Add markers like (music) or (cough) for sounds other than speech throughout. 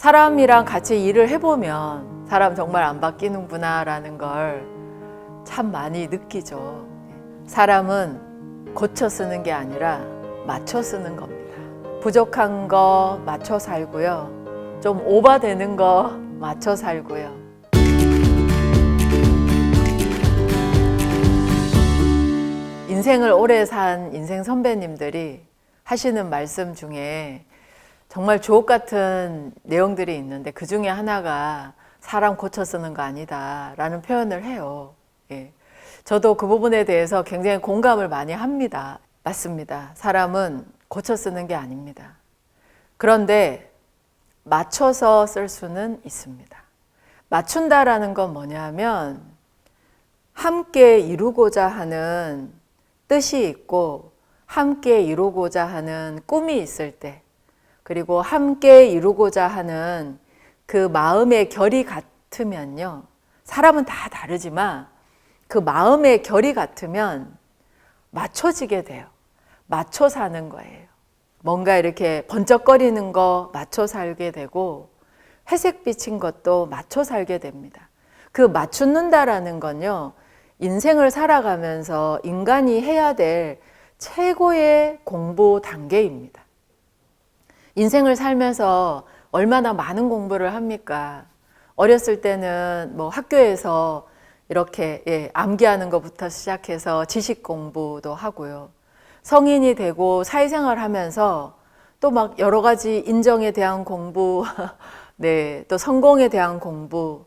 사람이랑 같이 일을 해보면 사람 정말 안 바뀌는구나라는 걸 참 많이 느끼죠. 사람은 고쳐 쓰는 게 아니라 맞춰 쓰는 겁니다. 부족한 거 맞춰 살고요. 좀 오버되는 거 맞춰 살고요. 인생을 오래 산 인생 선배님들이 하시는 말씀 중에 정말 주옥 같은 내용들이 있는데 그 중에 하나가 사람 고쳐 쓰는 거 아니다라는 표현을 해요. 예. 저도 그 부분에 대해서 굉장히 공감을 많이 합니다. 맞습니다. 사람은 고쳐 쓰는 게 아닙니다. 그런데 맞춰서 쓸 수는 있습니다. 맞춘다라는 건 뭐냐면 함께 이루고자 하는 뜻이 있고 함께 이루고자 하는 꿈이 있을 때 그리고 함께 이루고자 하는 그 마음의 결이 같으면요. 사람은 다 다르지만 그 마음의 결이 같으면 맞춰지게 돼요. 맞춰 사는 거예요. 뭔가 이렇게 번쩍거리는 거 맞춰 살게 되고 회색 비친 것도 맞춰 살게 됩니다. 그 맞춘다라는 건요. 인생을 살아가면서 인간이 해야 될 최고의 공부 단계입니다. 인생을 살면서 얼마나 많은 공부를 합니까? 어렸을 때는 뭐 학교에서 이렇게 예, 암기하는 것부터 시작해서 지식 공부도 하고요. 성인이 되고 사회생활 하면서 또 막 여러 가지 인정에 대한 공부, (laughs) 네, 또 성공에 대한 공부,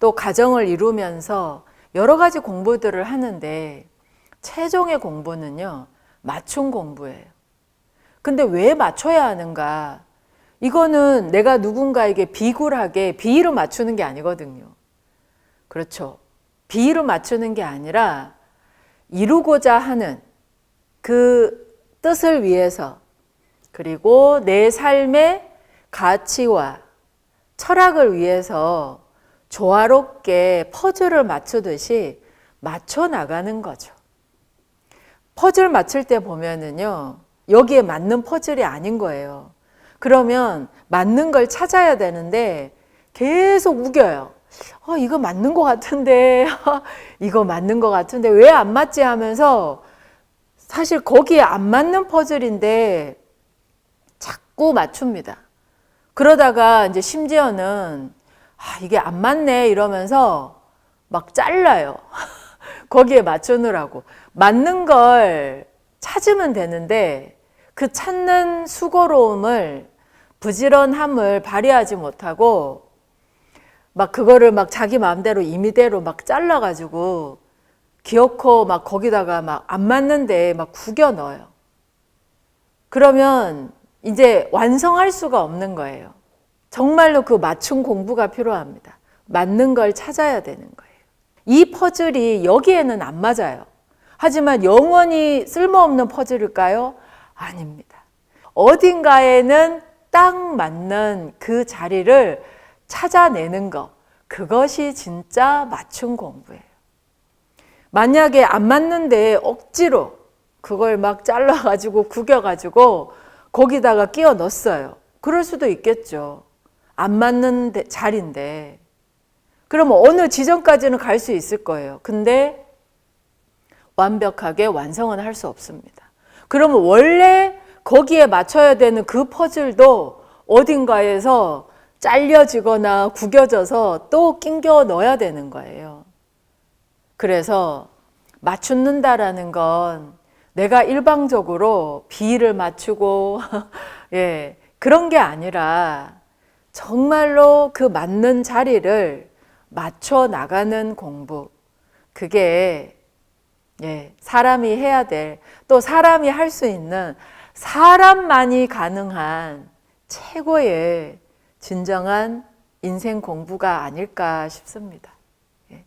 또 가정을 이루면서 여러 가지 공부들을 하는데 최종의 공부는요, 맞춤 공부예요. 근데 왜 맞춰야 하는가? 이거는 내가 누군가에게 비굴하게 비위로 맞추는 게 아니거든요. 그렇죠. 비위로 맞추는 게 아니라 이루고자 하는 그 뜻을 위해서 그리고 내 삶의 가치와 철학을 위해서 조화롭게 퍼즐을 맞추듯이 맞춰 나가는 거죠. 퍼즐 맞출 때 보면은요, 여기에 맞는 퍼즐이 아닌 거예요. 그러면 맞는 걸 찾아야 되는데 계속 우겨요. 어, 이거 맞는 것 같은데, (laughs) 이거 맞는 것 같은데, 왜 안 맞지 하면서 사실 거기에 안 맞는 퍼즐인데 자꾸 맞춥니다. 그러다가 이제 심지어는 아, 이게 안 맞네 이러면서 막 잘라요. (laughs) 거기에 맞추느라고. 맞는 걸 찾으면 되는데 그 찾는 수고로움을 부지런함을 발휘하지 못하고 막 그거를 막 자기 마음대로 임의대로 막 잘라가지고 기어코 막 거기다가 막 안 맞는데 막 구겨 넣어요. 그러면 이제 완성할 수가 없는 거예요. 정말로 그 맞춤 공부가 필요합니다. 맞는 걸 찾아야 되는 거예요. 이 퍼즐이 여기에는 안 맞아요. 하지만 영원히 쓸모없는 퍼즐일까요? 아닙니다. 어딘가에는 딱 맞는 그 자리를 찾아내는 것. 그것이 진짜 맞춤 공부예요. 만약에 안 맞는데 억지로 그걸 막 잘라가지고 구겨가지고 거기다가 끼워 넣었어요. 그럴 수도 있겠죠. 안 맞는 데- 자리인데. 그러면 어느 지점까지는 갈 수 있을 거예요. 근데 완벽하게 완성은 할 수 없습니다. 그러면 원래 거기에 맞춰야 되는 그 퍼즐도 어딘가에서 잘려지거나 구겨져서 또 낑겨 넣어야 되는 거예요. 그래서 맞춘다라는 건 내가 일방적으로 비를 맞추고 (laughs) 예, 그런 게 아니라 정말로 그 맞는 자리를 맞춰 나가는 공부. 그게 예, 사람이 해야 될, 또 사람이 할 수 있는 사람만이 가능한 최고의 진정한 인생 공부가 아닐까 싶습니다. 예.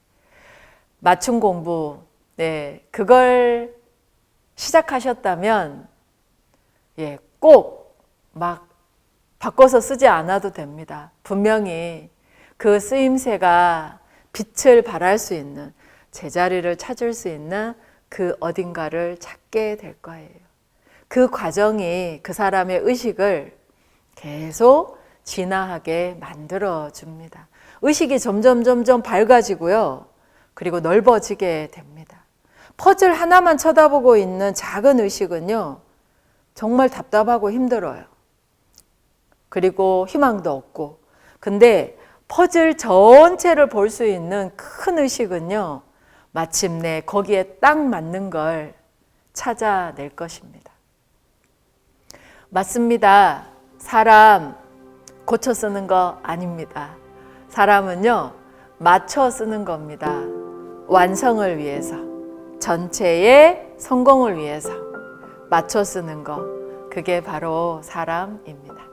맞춤 공부, 네, 그걸 시작하셨다면, 예, 꼭 막 바꿔서 쓰지 않아도 됩니다. 분명히 그 쓰임새가 빛을 발할 수 있는 제자리를 찾을 수 있는 그 어딘가를 찾게 될 거예요. 그 과정이 그 사람의 의식을 계속 진화하게 만들어 줍니다. 의식이 점점 점점 밝아지고요. 그리고 넓어지게 됩니다. 퍼즐 하나만 쳐다보고 있는 작은 의식은요. 정말 답답하고 힘들어요. 그리고 희망도 없고. 근데 퍼즐 전체를 볼 수 있는 큰 의식은요. 마침내 거기에 딱 맞는 걸 찾아낼 것입니다. 맞습니다. 사람 고쳐 쓰는 거 아닙니다. 사람은요, 맞춰 쓰는 겁니다. 완성을 위해서, 전체의 성공을 위해서 맞춰 쓰는 거, 그게 바로 사람입니다.